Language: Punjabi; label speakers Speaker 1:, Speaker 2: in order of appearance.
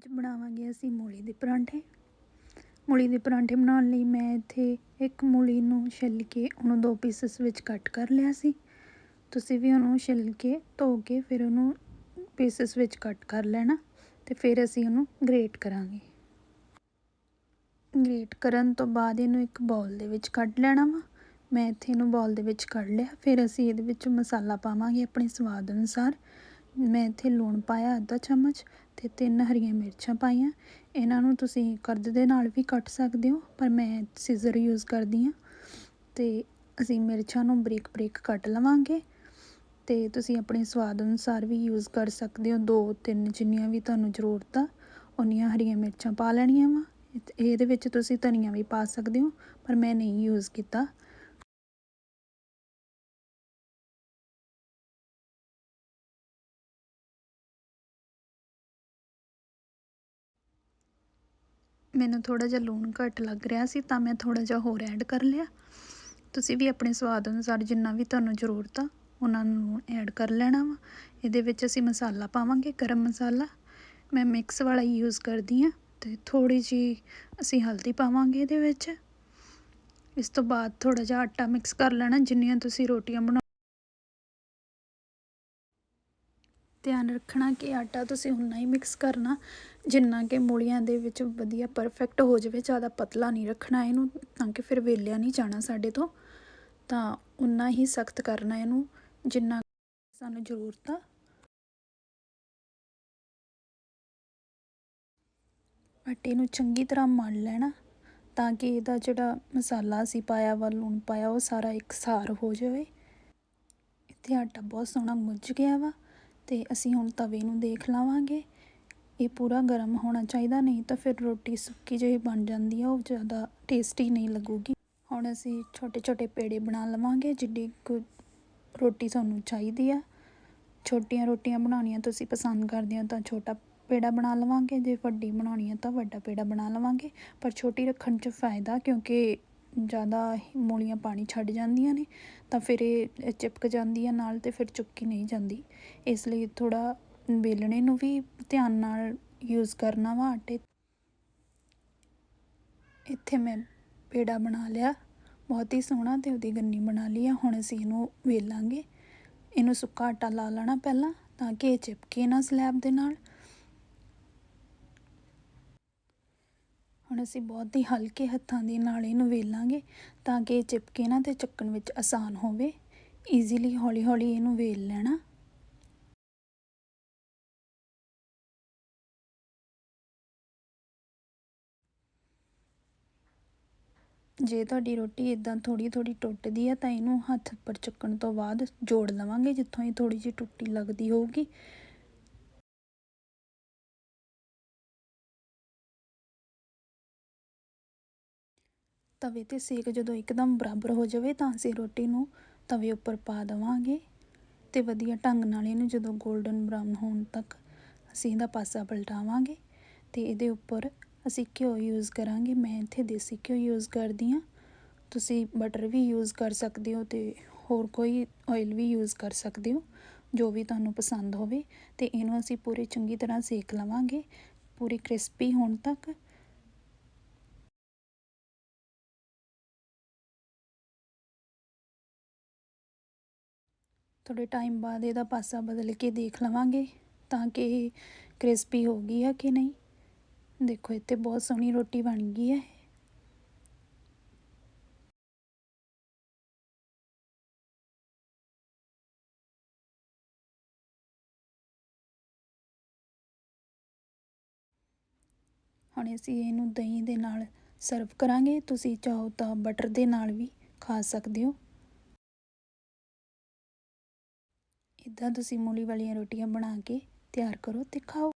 Speaker 1: ਅੱਜ ਬਣਾਵਾਂਗੇ ਅਸੀਂ ਮੂਲੀ ਦੇ ਪਰਾਂਠੇ। ਮੂਲੀ ਦੇ ਪਰਾਂਠੇ ਬਣਾਉਣ ਲਈ ਮੈਂ ਇੱਥੇ ਇੱਕ ਮੂਲੀ ਨੂੰ ਛਿੱਲ ਕੇ ਉਹਨੂੰ ਦੋ ਪੀਸਸ ਵਿੱਚ ਕੱਟ ਕਰ ਲਿਆ ਸੀ। ਤੁਸੀਂ ਵੀ ਉਹਨੂੰ ਛਿੱਲ ਕੇ ਧੋ ਕੇ ਫਿਰ ਉਹਨੂੰ ਪੀਸਸ ਵਿੱਚ ਕੱਟ ਕਰ ਲੈਣਾ ਤੇ ਫਿਰ ਅਸੀਂ ਉਹਨੂੰ ਗ੍ਰੇਟ ਕਰਾਂਗੇ। ਗ੍ਰੇਟ ਕਰਨ ਤੋਂ ਬਾਅਦ ਇਹਨੂੰ ਇੱਕ ਬਾਉਲ ਦੇ ਵਿੱਚ ਕੱਢ ਲੈਣਾ ਵਾ। ਮੈਂ ਇੱਥੇ ਇਹਨੂੰ ਬਾਉਲ ਦੇ ਵਿੱਚ ਕੱਢ ਲਿਆ। ਫਿਰ ਅਸੀਂ ਇਹਦੇ ਵਿੱਚ ਮਸਾਲਾ ਪਾਵਾਂਗੇ ਆਪਣੇ ਸਵਾਦ ਅਨੁਸਾਰ। ਮੈਂ ਇੱਥੇ ਲੂਣ ਪਾਇਆ ਅੱਧਾ ਚਮਚ ਅਤੇ ਤਿੰਨ ਹਰੀਆਂ ਮਿਰਚਾਂ ਪਾਈਆਂ। ਇਹਨਾਂ ਨੂੰ ਤੁਸੀਂ ਕਰਦ ਦੇ ਨਾਲ ਵੀ ਕੱਟ ਸਕਦੇ ਹੋ, ਪਰ ਮੈਂ ਸੀਜ਼ਰ ਯੂਜ਼ ਕਰਦੀ ਹਾਂ। ਅਤੇ ਅਸੀਂ ਮਿਰਚਾਂ ਨੂੰ ਬਰੀਕ ਬਰੀਕ ਕੱਟ ਲਵਾਂਗੇ ਅਤੇ ਤੁਸੀਂ ਆਪਣੇ ਸਵਾਦ ਅਨੁਸਾਰ ਵੀ ਯੂਜ਼ ਕਰ ਸਕਦੇ ਹੋ। ਦੋ ਤਿੰਨ ਜਿੰਨੀਆਂ ਵੀ ਤੁਹਾਨੂੰ ਜ਼ਰੂਰਤ ਆ, ਉਨੀਆਂ ਹਰੀਆਂ ਮਿਰਚਾਂ ਪਾ ਲੈਣੀਆਂ ਵਾ। ਇਹਦੇ ਵਿੱਚ ਤੁਸੀਂ ਧਨੀਆ ਵੀ ਪਾ ਸਕਦੇ ਹੋ, ਪਰ ਮੈਂ ਨਹੀਂ ਯੂਜ਼ ਕੀਤਾ। ਮੈਨੂੰ ਥੋੜਾ ਜਿਹਾ ਲੂਣ ਘੱਟ ਲੱਗ ਰਿਹਾ ਸੀ ਤਾਂ ਮੈਂ ਥੋੜਾ ਜਿਹਾ ਹੋਰ ਐਡ ਕਰ ਲਿਆ। ਤੁਸੀਂ ਵੀ ਆਪਣੇ ਸਵਾਦ ਅਨੁਸਾਰ ਜਿੰਨਾ ਵੀ ਤੁਹਾਨੂੰ ਜ਼ਰੂਰਤ ਆ, ਉਹਨਾਂ ਨੂੰ ਐਡ ਕਰ ਲੈਣਾ ਵਾ। ਇਹਦੇ ਵਿੱਚ ਅਸੀਂ ਮਸਾਲਾ ਪਾਵਾਂਗੇ, ਗਰਮ ਮਸਾਲਾ। ਮੈਂ ਮਿਕਸ ਵਾਲਾ ਯੂਜ਼ ਕਰਦੀ ਆ ਤੇ ਥੋੜੀ ਜੀ ਅਸੀਂ ਹਲਦੀ ਪਾਵਾਂਗੇ ਇਹਦੇ ਵਿੱਚ। ਇਸ ਤੋਂ ਬਾਅਦ ਥੋੜਾ ਜਿਹਾ ਆਟਾ ਮਿਕਸ ਕਰ ਲੈਣਾ, ਜਿੰਨੀਆਂ ਤੁਸੀਂ ਰੋਟੀਆਂ ਬਣਾ ਧਿਆਨ ਰੱਖਣਾ ਕਿ ਆਟਾ ਤੁਸੀਂ ਉਨਾ ਹੀ ਮਿਕਸ ਕਰਨਾ। ਜਿੰਨਾ ਕਿ ਮੂਲੀਆਂ ਦੇ ਵਿੱਚ ਵਧੀਆ ਪਰਫੈਕਟ ਹੋ ਜਾਵੇ, ਜ਼ਿਆਦਾ ਪਤਲਾ ਨਹੀਂ ਰੱਖਣਾ ਇਹਨੂੰ, ਤਾਂ ਕਿ ਫਿਰ ਵੇਲਿਆ ਨਹੀਂ ਜਾਣਾ ਸਾਡੇ ਤੋਂ, ਤਾਂ ਉਨਾ ਹੀ ਸਖਤ ਕਰਨਾ ਇਹਨੂੰ, ਜਿੰਨਾ ਸਾਨੂੰ ਜ਼ਰੂਰਤ ਆ। ਆਟੇ ਨੂੰ ਚੰਗੀ ਤਰ੍ਹਾਂ ਮਲ ਲੈਣਾ, ਤਾਂ ਕਿ ਇਹਦਾ ਜਿਹੜਾ ਮਸਾਲਾ ਅਸੀਂ ਪਾਇਆ ਵਾ, ਲੂਣ ਪਾਇਆ, ਉਹ ਸਾਰਾ ਇਕਸਾਰ ਹੋ ਜਾਵੇ। ਇੱਥੇ ਆਟਾ ਬਹੁਤ ਸੋਹਣਾ ਮੁੱਝ ਗਿਆ ਵਾ, ਤੇ ਅਸੀਂ ਹੁਣ ਤਵੇ ਨੂੰ ਦੇਖ ਲਵਾਂਗੇ। ਇਹ ਪੂਰਾ ਗਰਮ ਹੋਣਾ ਚਾਹੀਦਾ, ਨਹੀਂ ਤਾਂ ਫਿਰ ਰੋਟੀ ਸੁੱਕੀ ਜਿਹੀ ਬਣ ਜਾਂਦੀ ਆ, ਉਹ ਜ਼ਿਆਦਾ ਟੇਸਟੀ ਨਹੀਂ ਲੱਗੂਗੀ। ਹੁਣ ਅਸੀਂ ਛੋਟੇ ਛੋਟੇ ਪੇੜੇ ਬਣਾ ਲਵਾਂਗੇ ਜਿੱਡੀ ਕੁ ਰੋਟੀ ਤੁਹਾਨੂੰ ਚਾਹੀਦੀ ਆ। ਛੋਟੀਆਂ ਰੋਟੀਆਂ ਬਣਾਉਣੀਆਂ ਤੁਸੀਂ ਪਸੰਦ ਕਰਦੇ ਹੋ ਤਾਂ ਛੋਟਾ ਪੇੜਾ ਬਣਾ ਲਵਾਂਗੇ, ਜੇ ਵੱਡੀ ਬਣਾਉਣੀ ਹੈ ਤਾਂ ਵੱਡਾ ਪੇੜਾ ਬਣਾ ਲਵਾਂਗੇ। ਪਰ ਛੋਟੀ ਰੱਖਣ 'ਚ ਫਾਇਦਾ, ਕਿਉਂਕਿ ਜ਼ਿਆਦਾ ਮੂਲੀਆਂ ਪਾਣੀ ਛੱਡ ਜਾਂਦੀਆਂ ਨੇ, ਤਾਂ ਫਿਰ ਇਹ ਚਿਪਕ ਜਾਂਦੀ ਹੈ ਨਾਲ ਤੇ ਫਿਰ ਚੁੱਕੀ ਨਹੀਂ ਜਾਂਦੀ। ਇਸ ਲਈ ਥੋੜਾ ਵੇਲਣੇ ਨੂੰ ਵੀ ਧਿਆਨ ਨਾਲ ਯੂਜ਼ ਕਰਨਾ ਵਾ ਆਟੇ। ਇੱਥੇ ਮੈਂ ਪੇੜਾ ਬਣਾ ਲਿਆ। ਬਹੁਤ ਹੀ ਸੋਹਣਾ ਤੇ ਉਹਦੀ ਗੰਨੀ ਬਣਾ ਲਈ ਆ। ਹੁਣ ਅਸੀਂ ਇਹਨੂੰ ਵੇਲਾਂਗੇ। ਇਹਨੂੰ ਸੁੱਕਾ ਆਟਾ ਲਾ ਲੈਣਾ ਪਹਿਲਾਂ ਤਾਂ ਕਿ ਇਹ ਚਿਪਕੇ ਨਾ ਸਲੈਬ ਦੇ ਨਾਲ। ਹੁਣ ਅਸੀਂ ਬਹੁਤ ਹੀ ਹਲਕੇ ਹੱਥਾਂ ਦੇ ਨਾਲ ਇਹਨੂੰ ਵੇਲਾਂਗੇ ਤਾਂ ਕਿ ਇਹ ਚਿਪਕੇ ਨਾ ਤੇ ਚੱਕਣ ਵਿੱਚ ਆਸਾਨ ਹੋਵੇ। ਈਜ਼ੀਲੀ ਹੌਲੀ ਹੌਲੀ ਇਹਨੂੰ ਵੇਲ ਲੈਣਾ। ਜੇ ਤੁਹਾਡੀ ਰੋਟੀ ਇਦਾਂ ਥੋੜੀ ਥੋੜੀ ਟੁੱਟਦੀ ਹੈ ਤਾਂ ਇਹਨੂੰ ਹੱਥ ਉੱਪਰ ਚੱਕਣ ਤੋਂ ਬਾਅਦ ਜੋੜ ਲਵਾਂਗੇ, ਜਿੱਥੋਂ ਇਹ ਥੋੜੀ ਜਿਹੀ ਟੁੱਟੀ ਲੱਗਦੀ ਹੋਊਗੀ। ਤਵੇ ਤੇ ਸੇਕ ਜਦੋਂ ਇੱਕਦਮ ਬਰਾਬਰ ਹੋ ਜਾਵੇ ਤਾਂ ਅਸੀਂ ਰੋਟੀ ਨੂੰ ਤਵੇ ਉੱਪਰ ਪਾ ਦੇਵਾਂਗੇ ਤੇ ਵਧੀਆ ਢੰਗ ਨਾਲ ਇਹਨੂੰ ਜਦੋਂ 골ਡਨ ਬਰਾਊਨ ਹੋਣ ਤੱਕ ਅਸੀਂ ਇਹਦਾ ਪਾਸਾ ਪਲਟਾਵਾਂਗੇ ਤੇ ਇਹਦੇ ਉੱਪਰ ਅਸੀਂ ਘਿਓ ਯੂਜ਼ ਕਰਾਂਗੇ। ਮੈਂ ਇੱਥੇ ਦੇਸੀ ਘਿਓ ਯੂਜ਼ ਕਰਦੀ ਹਾਂ। ਤੁਸੀਂ ਬਟਰ ਵੀ ਯੂਜ਼ ਕਰ ਸਕਦੇ ਹੋ ਅਤੇ ਹੋਰ ਕੋਈ ਆਇਲ ਵੀ ਯੂਜ਼ ਕਰ ਸਕਦੇ ਹੋ, ਜੋ ਵੀ ਤੁਹਾਨੂੰ ਪਸੰਦ ਹੋਵੇ। ਅਤੇ ਇਹਨੂੰ ਅਸੀਂ ਪੂਰੇ ਚੰਗੀ ਤਰ੍ਹਾਂ ਸੇਕ ਲਵਾਂਗੇ। ਪੂਰੀ ਕ੍ਰਿਸਪੀ ਹੋਣ ਤੱਕ। ਥੋੜੇ ਟਾਈਮ ਬਾਅਦ ਇਹਦਾ ਪਾਸਾ ਬਦਲ ਕੇ ਦੇਖ ਲਵਾਂਗੇ ਤਾਂ ਕਿ ਇਹ ਕ੍ਰਿਸਪੀ ਹੋ ਗਈ ਹੈ ਕਿ ਨਹੀਂ। ਦੇਖੋ, ਇੱਥੇ ਬਹੁਤ ਸੋਹਣੀ ਰੋਟੀ ਬਣ ਗਈ ਹੈ। ਹੁਣ ਅਸੀਂ ਇਹਨੂੰ ਦਹੀਂ ਦੇ ਨਾਲ ਸਰਵ ਕਰਾਂਗੇ। ਤੁਸੀਂ ਚਾਹੋ ਤਾਂ ਬਟਰ ਦੇ ਨਾਲ ਵੀ ਖਾ ਸਕਦੇ ਹੋ। ਇਦਾਂ ਤੁਸੀਂ ਮੂਲੀ ਵਾਲੀਆਂ ਰੋਟੀਆਂ ਬਣਾ ਕੇ ਤਿਆਰ ਕਰੋ ਤੇ ਖਾਓ।